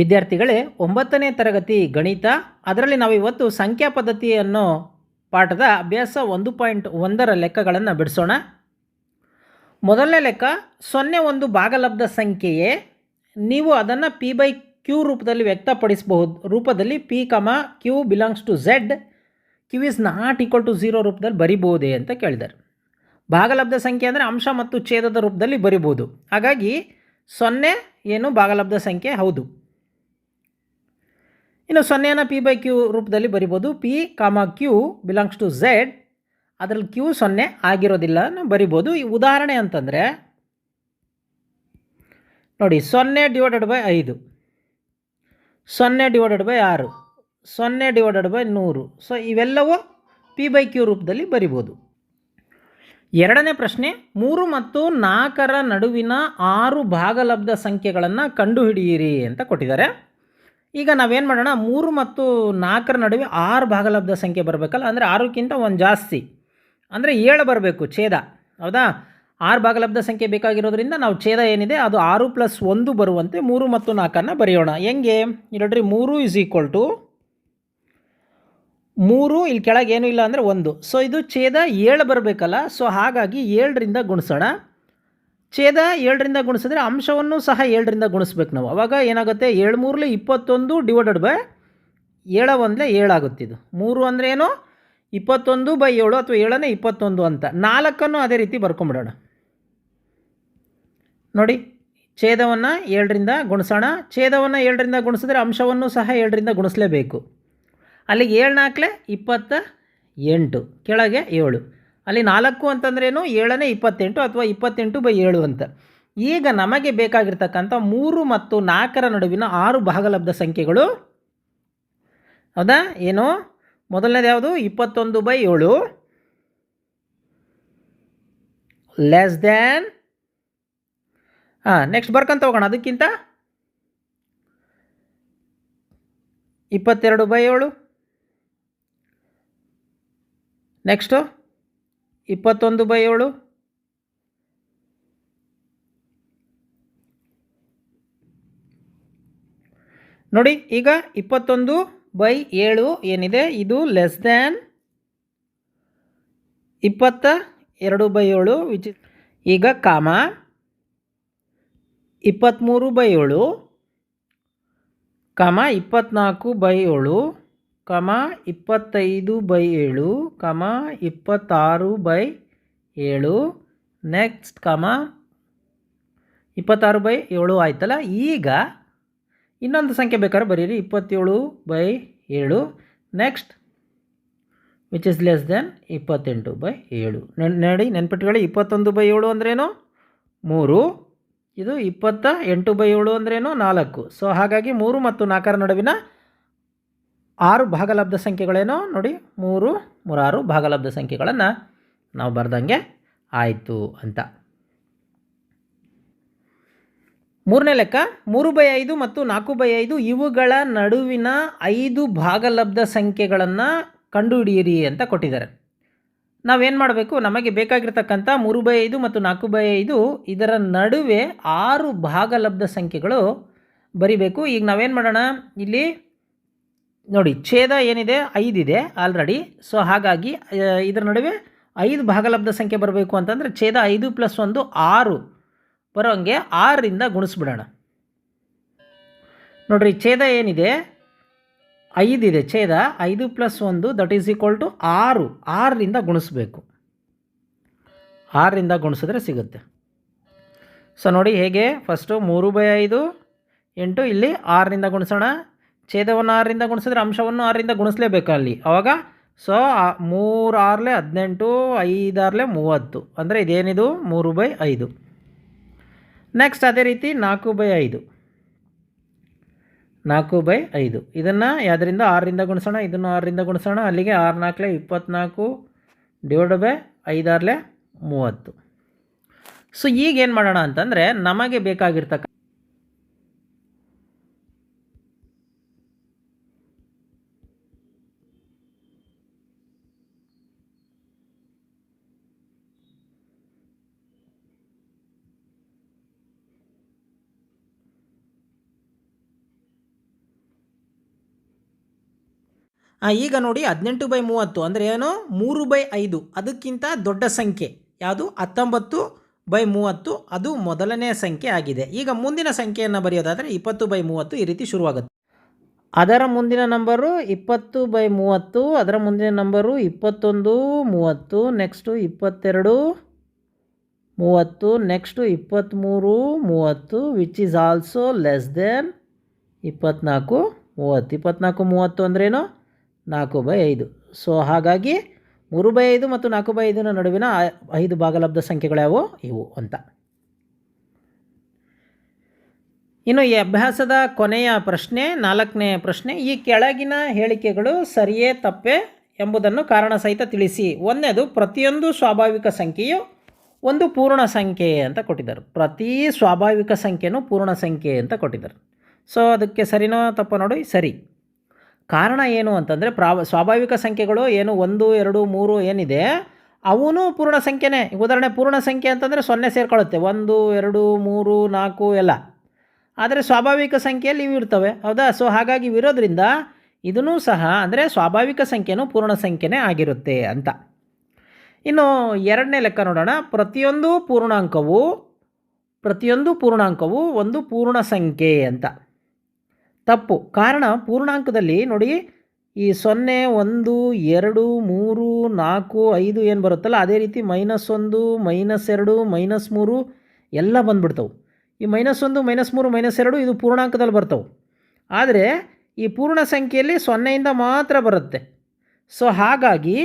ವಿದ್ಯಾರ್ಥಿಗಳೇ, ಒಂಬತ್ತನೇ ತರಗತಿ ಗಣಿತ, ಅದರಲ್ಲಿ ನಾವು ಇವತ್ತು ಸಂಖ್ಯಾ ಪದ್ಧತಿ ಅನ್ನೋ ಪಾಠದ ಅಭ್ಯಾಸ ಒಂದು ಪಾಯಿಂಟ್ ಒಂದರ ಲೆಕ್ಕಗಳನ್ನು ಬಿಡಿಸೋಣ. ಮೊದಲನೇ ಲೆಕ್ಕ, ಸೊನ್ನೆ ಒಂದು ಭಾಗಲಬ್ಧ ಸಂಖ್ಯೆಯೇ, ನೀವು ಅದನ್ನು ಪಿ ಬೈ ಕ್ಯೂ ರೂಪದಲ್ಲಿ ವ್ಯಕ್ತಪಡಿಸಬಹುದು, ರೂಪದಲ್ಲಿ P comma Q belongs to Z, Q is not equal to zero ರೂಪದಲ್ಲಿ ಬರಿಬೋದೇ ಅಂತ ಕೇಳಿದ್ದಾರೆ. ಭಾಗಲಬ್ಧ ಸಂಖ್ಯೆ ಅಂದರೆ ಅಂಶ ಮತ್ತು ಛೇದದ ರೂಪದಲ್ಲಿ ಬರಿಬೋದು ಹಾಗಾಗಿ ಸೊನ್ನೆ ಏನು ಭಾಗಲಬ್ಧ ಸಂಖ್ಯೆ? ಹೌದು. ಇನ್ನು ಸೊನ್ನೆಯನ್ನು ಪಿ ಬೈ ಕ್ಯೂ ರೂಪದಲ್ಲಿ ಬರಿಬೋದು. P comma Q belongs to Z ಅದರಲ್ಲಿ ಕ್ಯೂ ಸೊನ್ನೆ ಆಗಿರೋದಿಲ್ಲ ಬರಿಬೋದು. ಈ ಉದಾಹರಣೆ ಅಂತಂದರೆ, ನೋಡಿ, ಸೊನ್ನೆ ಡಿವೈಡೆಡ್ ಬೈ ಐದು. ಸೊನ್ನೆ ಡಿವೈಡೆಡ್ ಬೈ ಆರು. ಸೊನ್ನೆ ಡಿವೈಡೆಡ್ ಬೈ ನೂರು. ಸೊ ಇವೆಲ್ಲವೂ ಪಿ ಬೈ ಕ್ಯೂ ರೂಪದಲ್ಲಿ ಬರಿಬೋದು. ಎರಡನೇ ಪ್ರಶ್ನೆ, ಮೂರು ಮತ್ತು ನಾಲ್ಕರ ನಡುವಿನ ಆರು ಭಾಗಲಬ್ಧ ಸಂಖ್ಯೆಗಳನ್ನು ಕಂಡುಹಿಡಿಯಿರಿ ಅಂತ ಕೊಟ್ಟಿದ್ದಾರೆ. ಈಗ ನಾವೇನು ಮಾಡೋಣ, ಮೂರು ಮತ್ತು ನಾಲ್ಕರ ನಡುವೆ ಆರು ಭಾಗಲಬ್ಧ ಸಂಖ್ಯೆ ಬರಬೇಕಲ್ಲ, ಅಂದರೆ ಆರಕ್ಕಿಂತ ಒಂದು ಜಾಸ್ತಿ. ಅಂದರೆ ಏಳು ಬರಬೇಕು, ಛೇದ. ಹೌದಾ? ಆರು ಭಾಗಲಬ್ಧ ಸಂಖ್ಯೆ ಬೇಕಾಗಿರೋದ್ರಿಂದ ನಾವು ಛೇದ ಏನಿದೆ, ಅದು ಆರು ಪ್ಲಸ್ ಒಂದು ಬರುವಂತೆ ಮೂರು ಮತ್ತು ನಾಲ್ಕನ್ನು ಬರೆಯೋಣ. ಹೆಂಗೆ? ನೋಡ್ರಿ, ಮೂರು ಇಸ್ ಈಕ್ವಲ್ ಟು ಮೂರು, ಇಲ್ಲಿ ಕೆಳಗೆ ಏನೂ ಇಲ್ಲ ಅಂದರೆ ಒಂದು. ಸೊ ಇದು ಛೇದ ಏಳು ಬರಬೇಕಲ್ಲ ಸೊ ಹಾಗಾಗಿ ಏಳರಿಂದ ಗುಣಿಸೋಣ. ಛೇದ ಏಳರಿಂದ ಗುಣಿಸಿದ್ರೆ ಅಂಶವನ್ನು ಸಹ ಏಳರಿಂದ ಗುಣಿಸ್ಬೇಕು ನಾವು. ಅವಾಗ ಏನಾಗುತ್ತೆ? ಏಳು ಮೂರಲೆ ಇಪ್ಪತ್ತೊಂದು ಡಿವೈಡೆಡ್ ಬೈ ಏಳ ಒಂದಲೇ ಇದು. ಮೂರು ಅಂದರೆ ಏನು? ಇಪ್ಪತ್ತೊಂದು ಬೈ ಏಳು ಅಥವಾ ಏಳನೇ ಇಪ್ಪತ್ತೊಂದು ಅಂತ. ನಾಲ್ಕನ್ನು ಅದೇ ರೀತಿ ಬರ್ಕೊಂಬಿಡೋಣ. ನೋಡಿ, ಛೇದವನ್ನು ಏಳರಿಂದ ಗುಣಿಸೋಣ. ಛೇದವನ್ನು ಏಳರಿಂದ ಗುಣಿಸಿದ್ರೆ ಅಂಶವನ್ನು ಸಹ ಏಳರಿಂದ ಗುಣಿಸಲೇಬೇಕು. ಅಲ್ಲಿಗೆ ಏಳು ನಾಲ್ಕಲೆ ಇಪ್ಪತ್ತ ಎಂಟು, ಕೆಳಗೆ ಏಳು. ಅಲ್ಲಿ ನಾಲ್ಕು ಅಂತಂದ್ರೇನು? ಏಳನೇ ಇಪ್ಪತ್ತೆಂಟು ಅಥವಾ ಇಪ್ಪತ್ತೆಂಟು ಬೈ ಏಳು ಅಂತ. ಈಗ ನಮಗೆ ಬೇಕಾಗಿರ್ತಕ್ಕಂಥ ಮೂರು ಮತ್ತು ನಾಲ್ಕರ ನಡುವಿನ ಆರು ಭಾಗಲಬ್ಧ ಸಂಖ್ಯೆಗಳು. ಹೌದಾ? ಏನು? ಮೊದಲನೇದು ಯಾವುದು? ಇಪ್ಪತ್ತೊಂದು ಬೈ ಏಳು. ಲೆಸ್ ದ್ಯಾನ್ ಹಾಂ ನೆಕ್ಸ್ಟ್ ಬರ್ಕೊಂತ ಹೋಗೋಣ ಅದಕ್ಕಿಂತ. ಇಪ್ಪತ್ತೆರಡು ಬೈ ಏಳು. ನೆಕ್ಸ್ಟು ಇಪ್ಪತ್ತೊಂದು ಬೈ ಏಳು? ನೋಡಿ, ಈಗ ಇಪ್ಪತ್ತೊಂದು ಬೈ ಏಳು ಏನಿದೆ? ಇದು ಲೆಸ್ ದ್ಯಾನ್ ಇಪ್ಪತ್ತ ಎರಡು ಬೈ ಏಳು ವಿಚ್ ಈಗ ಕಾಮ ಇಪ್ಪತ್ತ್ಮೂರು ಬೈ ಏಳು, ಕಾಮ ಇಪ್ಪತ್ತ್ನಾಲ್ಕು ಬೈ ಏಳು ಕಮ ಇಪ್ಪತ್ತೈದು ಬೈ ಏಳು, ಕಮ ಇಪ್ಪತ್ತಾರು ಬೈ ಏಳು. ನೆಕ್ಸ್ಟ್ ಕಮ ಇಪ್ಪತ್ತಾರು ಬೈ ಏಳು ಆಯ್ತಲ್ಲ? ಈಗ ಇನ್ನೊಂದು ಸಂಖ್ಯೆ ಬೇಕಾದ್ರೆ ಬರೀರಿ. ಇಪ್ಪತ್ತೇಳು ಬೈ ಏಳು. Next which is less than ಇಪ್ಪತ್ತೆಂಟು ಬೈ ಏಳು. ನೋಡಿ, ನೆನ್ಪಿಟ್ಕೊಳ್ಳಿ. ಇಪ್ಪತ್ತೊಂದು ಬೈ ಏಳು ಅಂದ್ರೇನು? ಮೂರು. ಇದು ಇಪ್ಪತ್ತ ಎಂಟು ಬೈ ಏಳು ಅಂದ್ರೇನು? ನಾಲ್ಕು. ಸೊ ಹಾಗಾಗಿ ಮೂರು ಮತ್ತು ನಾಲ್ಕರ ನಡುವಿನ ಆರು ಭಾಗಲಬ್ಧ ಸಂಖ್ಯೆಗಳೇನೋ ನೋಡಿ, ಮೂರು, ಮೂರಾರು ಭಾಗಲಬ್ಧ ಸಂಖ್ಯೆಗಳನ್ನು ನಾವು ಬರೆದಂಗೆ ಆಯಿತು ಅಂತ. ಮೂರನೇ ಲೆಕ್ಕ, ಮೂರು ಬೈ ಐದು ಮತ್ತು ನಾಲ್ಕು ಬೈ ಐದು ಇವುಗಳ ನಡುವಿನ ಐದು ಭಾಗಲಬ್ಧ ಸಂಖ್ಯೆಗಳನ್ನು ಕಂಡುಹಿಡಿಯಿರಿ ಅಂತ ಕೊಟ್ಟಿದ್ದಾರೆ. ನಾವೇನು ಮಾಡಬೇಕು? ನಮಗೆ ಬೇಕಾಗಿರ್ತಕ್ಕಂಥ ಮೂರು ಬೈ ಐದು ಮತ್ತು ನಾಲ್ಕು ಬೈ ಐದು ಇದರ ನಡುವೆ ಆರು ಭಾಗಲಬ್ಧ ಸಂಖ್ಯೆಗಳು ಬರಿಬೇಕು. ಈಗ ನಾವೇನು ಮಾಡೋಣ? ಇಲ್ಲಿ ನೋಡಿ, ಛೇದ ಏನಿದೆ? ಐದಿದೆ ಆಲ್ರೆಡಿ ಸೊ ಹಾಗಾಗಿ ಇದರ ನಡುವೆ ಐದು ಭಾಗಲಬ್ಧ ಸಂಖ್ಯೆ ಬರಬೇಕು ಅಂತಂದರೆ ಛೇದ ಐದು ಪ್ಲಸ್ ಒಂದು ಆರು. ಬರೋಂಗೆ ಆರರಿಂದ ಗುಣಿಸ್ಬಿಡೋಣ. ನೋಡಿರಿ, ಛೇದ ಏನಿದೆ? ಐದಿದೆ ಛೇದ ಐದು ಪ್ಲಸ್ ಒಂದು ದಟ್ ಈಸ್ ಈಕ್ವಲ್ ಟು ಆರು. ಆರರಿಂದ ಗುಣಿಸ್ಬೇಕು. ಆರರಿಂದ ಗುಣಿಸಿದ್ರೆ ಸಿಗುತ್ತೆ. ಸೊ ನೋಡಿ ಹೇಗೆ? ಫಸ್ಟು ಮೂರು ಬೈ ಐದು, ಎಂಟು, ಇಲ್ಲಿ ಆರರಿಂದ ಗುಣಿಸೋಣ. ಛೇದವನ್ನು ಆರರಿಂದ ಗುಣಿಸಿದ್ರೆ ಅಂಶವನ್ನು ಆರರಿಂದ ಗುಣಿಸಲೇಬೇಕು ಅಲ್ಲಿ. ಆವಾಗ ಸೊ ಮೂರು ಆರಲೆ ಹದಿನೆಂಟು ಐದಾರಲೆ ಮೂವತ್ತು. ಅಂದರೆ ಇದೇನಿದು? ಮೂರು ಬೈ ಐದು. ನೆಕ್ಸ್ಟ್ ಅದೇ ರೀತಿ ನಾಲ್ಕು ಬೈ ಐದು. ನಾಲ್ಕು ಬೈ ಐದು. ಇದನ್ನು ಯಾವುದರಿಂದ ಆರರಿಂದ ಗುಣಿಸೋಣ? ಇದನ್ನು ಆರರಿಂದ ಗುಣಿಸೋಣ. ಅಲ್ಲಿಗೆ ಆರು ನಾಲ್ಕಲೆ ಇಪ್ಪತ್ತ್ನಾಲ್ಕು ಡಿವೈಡ್ ಬೈ ಐದಾರಲೆ ಮೂವತ್ತು. ಸೊ ಈಗೇನು ಮಾಡೋಣ ಅಂತಂದರೆ ನಮಗೆ ಬೇಕಾಗಿರ್ತಕ್ಕ ಈಗ ನೋಡಿ ಹದಿನೆಂಟು ಬೈ ಮೂವತ್ತು ಅಂದರೆ ಏನು? ಮೂರು ಬೈ ಐದು. ಅದಕ್ಕಿಂತ ದೊಡ್ಡ ಸಂಖ್ಯೆ. ಯಾವುದು? ಹತ್ತೊಂಬತ್ತು ಬೈ ಮೂವತ್ತು. ಅದು ಮೊದಲನೇ ಸಂಖ್ಯೆ ಆಗಿದೆ. ಈಗ ಮುಂದಿನ ಸಂಖ್ಯೆಯನ್ನು ಬರೆಯೋದಾದರೆ ಇಪ್ಪತ್ತು ಬೈ ಮೂವತ್ತು ಈ ರೀತಿ ಶುರುವಾಗುತ್ತೆ. ಅದರ ಮುಂದಿನ ನಂಬರು ಇಪ್ಪತ್ತು ಬೈ ಮೂವತ್ತು, ಅದರ ಮುಂದಿನ ನಂಬರು ಇಪ್ಪತ್ತೊಂದು, ಮೂವತ್ತು ನೆಕ್ಸ್ಟು ಇಪ್ಪತ್ತೆರಡು, ಮೂವತ್ತು ನೆಕ್ಸ್ಟು ಇಪ್ಪತ್ತ್ಮೂರು, ಮೂವತ್ತು which is also less than ಇಪ್ಪತ್ತ್ನಾಲ್ಕು ಮೂವತ್ತು. ಇಪ್ಪತ್ತ್ನಾಲ್ಕು ಮೂವತ್ತು ಅಂದ್ರೇನು ನಾಲ್ಕು ಬೈ ಐದು. ಸೊ ಹಾಗಾಗಿ ಮೂರು ಬೈ ಐದು ಮತ್ತು ನಾಲ್ಕು ಬೈ ಐದನ ನಡುವಿನ ಐದು ಭಾಗಲಬ್ಧ ಸಂಖ್ಯೆಗಳ್ಯಾವು ಇವು ಅಂತ. ಇನ್ನು ಈ ಅಭ್ಯಾಸದ ಕೊನೆಯ ಪ್ರಶ್ನೆ, ನಾಲ್ಕನೇ ಪ್ರಶ್ನೆ, ಈ ಕೆಳಗಿನ ಹೇಳಿಕೆಗಳು ಸರಿಯೇ ತಪ್ಪೆ ಎಂಬುದನ್ನು ಕಾರಣ ಸಹಿತ ತಿಳಿಸಿ. ಒಂದನೇದು, ಪ್ರತಿಯೊಂದು ಸ್ವಾಭಾವಿಕ ಸಂಖ್ಯೆಯು ಒಂದು ಪೂರ್ಣ ಸಂಖ್ಯೆ ಅಂತ ಕೊಟ್ಟಿದ್ದಾರೆ. ಪ್ರತಿ ಸ್ವಾಭಾವಿಕ ಸಂಖ್ಯೆನೂ ಪೂರ್ಣ ಸಂಖ್ಯೆ ಅಂತ ಕೊಟ್ಟಿದ್ದಾರೆ. ಸೊ ಅದಕ್ಕೆ ಸರಿನೋ ತಪ್ಪೋ ನೋಡಿ, ಸರಿ. ಕಾರಣ ಏನು ಅಂತಂದರೆ ಪ್ರಾವ, ಸ್ವಾಭಾವಿಕ ಸಂಖ್ಯೆಗಳು ಏನು ಒಂದು, ಎರಡು, ಮೂರು ಏನಿದೆ, ಅವನು ಪೂರ್ಣ ಸಂಖ್ಯೆನೇ. ಉದಾಹರಣೆ ಪೂರ್ಣ ಸಂಖ್ಯೆ ಅಂತಂದರೆ ಸೊನ್ನೆ ಸೇರ್ಕೊಳ್ಳುತ್ತೆ. ಒಂದು, ಎರಡು, ಮೂರು, ನಾಲ್ಕು ಎಲ್ಲ. ಆದರೆ ಸ್ವಾಭಾವಿಕ ಸಂಖ್ಯೆಯಲ್ಲಿ ಇವು ಇರ್ತವೆ. ಹೌದಾ? ಸೊ ಹಾಗಾಗಿ ಇವಿರೋದ್ರಿಂದ ಇದೂ ಸಹ ಅಂದರೆ ಸ್ವಾಭಾವಿಕ ಸಂಖ್ಯೆನೂ ಪೂರ್ಣ ಸಂಖ್ಯೆನೇ ಆಗಿರುತ್ತೆ ಅಂತ. ಇನ್ನು ಎರಡನೇ ಲೆಕ್ಕ ನೋಡೋಣ. ಪ್ರತಿಯೊಂದು ಪೂರ್ಣಾಂಕವು ಪ್ರತಿಯೊಂದು ಪೂರ್ಣಾಂಕವು ಒಂದು ಪೂರ್ಣ ಸಂಖ್ಯೆ ಅಂತ. ತಪ್ಪು. ಕಾರಣ ಪೂರ್ಣಾಂಕದಲ್ಲಿ ನೋಡಿ, ಈ ಸೊನ್ನೆ, ಒಂದು, ಎರಡು, ಮೂರು, ನಾಲ್ಕು, ಐದು ಏನು ಬರುತ್ತಲ್ಲ, ಅದೇ ರೀತಿ ಮೈನಸ್ ಒಂದು, ಮೈನಸ್ ಎರಡು, ಮೈನಸ್ ಮೂರು ಎಲ್ಲ ಬಂದ್ಬಿಡ್ತವೆ. ಈ ಮೈನಸ್ ಒಂದು, ಮೈನಸ್ ಮೂರು, ಮೈನಸ್ ಎರಡು ಇದು ಪೂರ್ಣಾಂಕದಲ್ಲಿ ಬರ್ತವೆ. ಆದರೆ ಈ ಪೂರ್ಣ ಸಂಖ್ಯೆಯಲ್ಲಿ ಸೊನ್ನೆಯಿಂದ ಮಾತ್ರ ಬರುತ್ತೆ. ಸೊ ಹಾಗಾಗಿ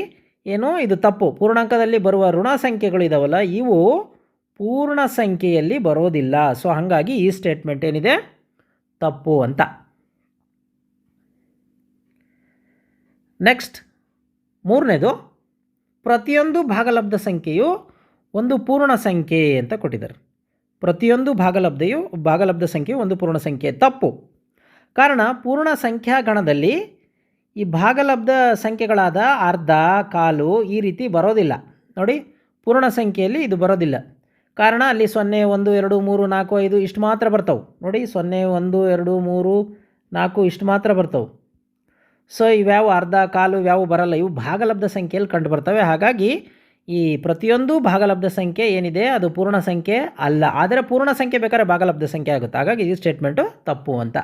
ಏನು, ಇದು ತಪ್ಪು. ಪೂರ್ಣಾಂಕದಲ್ಲಿ ಬರುವ ಋಣ ಸಂಖ್ಯೆಗಳಿದಾವಲ್ಲ ಇವು ಪೂರ್ಣ ಸಂಖ್ಯೆಯಲ್ಲಿ ಬರೋದಿಲ್ಲ. ಸೊ ಹಾಗಾಗಿ ಈ ಸ್ಟೇಟ್ಮೆಂಟ್ ಏನಿದೆ? ತಪ್ಪು ಅಂತ. ನೆಕ್ಸ್ಟ್ ಮೂರನೇದು, ಪ್ರತಿಯೊಂದು ಭಾಗಲಬ್ಧ ಸಂಖ್ಯೆಯು ಒಂದು ಪೂರ್ಣ ಸಂಖ್ಯೆ ಅಂತ ಕೊಟ್ಟಿದ್ದಾರೆ. ಪ್ರತಿಯೊಂದು ಭಾಗಲಬ್ಧೆಯು, ಭಾಗಲಬ್ಧ ಸಂಖ್ಯೆಯು ಒಂದು ಪೂರ್ಣ ಸಂಖ್ಯೆ. ತಪ್ಪು. ಕಾರಣ, ಪೂರ್ಣ ಸಂಖ್ಯಾ ಗಣದಲ್ಲಿ ಈ ಭಾಗಲಬ್ಧ ಸಂಖ್ಯೆಗಳಾದ ಅರ್ಧ, ಕಾಲು ಈ ರೀತಿ ಬರೋದಿಲ್ಲ. ನೋಡಿ, ಪೂರ್ಣ ಸಂಖ್ಯೆಯಲ್ಲಿ ಇದು ಬರೋದಿಲ್ಲ. ಕಾರಣ, ಅಲ್ಲಿ ಸೊನ್ನೆ, ಒಂದು, ಎರಡು, ಮೂರು, ನಾಲ್ಕು, ಐದು ಇಷ್ಟು ಮಾತ್ರ ಬರ್ತವೆ. ನೋಡಿ, ಸೊನ್ನೆ, ಒಂದು, ಎರಡು, ಮೂರು, ನಾಲ್ಕು ಇಷ್ಟು ಮಾತ್ರ ಬರ್ತವೆ. ಸೊ ಇವ್ಯಾವು ಅರ್ಧ ಕಾಲು ಇವ್ಯಾವು ಬರಲ್ಲ, ಇವು ಭಾಗಲಬ್ಧ ಸಂಖ್ಯೆಯಲ್ಲಿ ಕಂಡು ಬರ್ತವೆ ಹಾಗಾಗಿ ಈ ಪ್ರತಿಯೊಂದು ಭಾಗಲಬ್ಧ ಸಂಖ್ಯೆ ಏನಿದೆ, ಅದು ಪೂರ್ಣ ಸಂಖ್ಯೆ ಅಲ್ಲ. ಆದರೆ ಪೂರ್ಣ ಸಂಖ್ಯೆ ಬೇಕಾದ್ರೆ ಭಾಗಲಬ್ಧ ಸಂಖ್ಯೆ ಆಗುತ್ತೆ. ಹಾಗಾಗಿ ಈ ಸ್ಟೇಟ್ಮೆಂಟು ತಪ್ಪು ಅಂತ.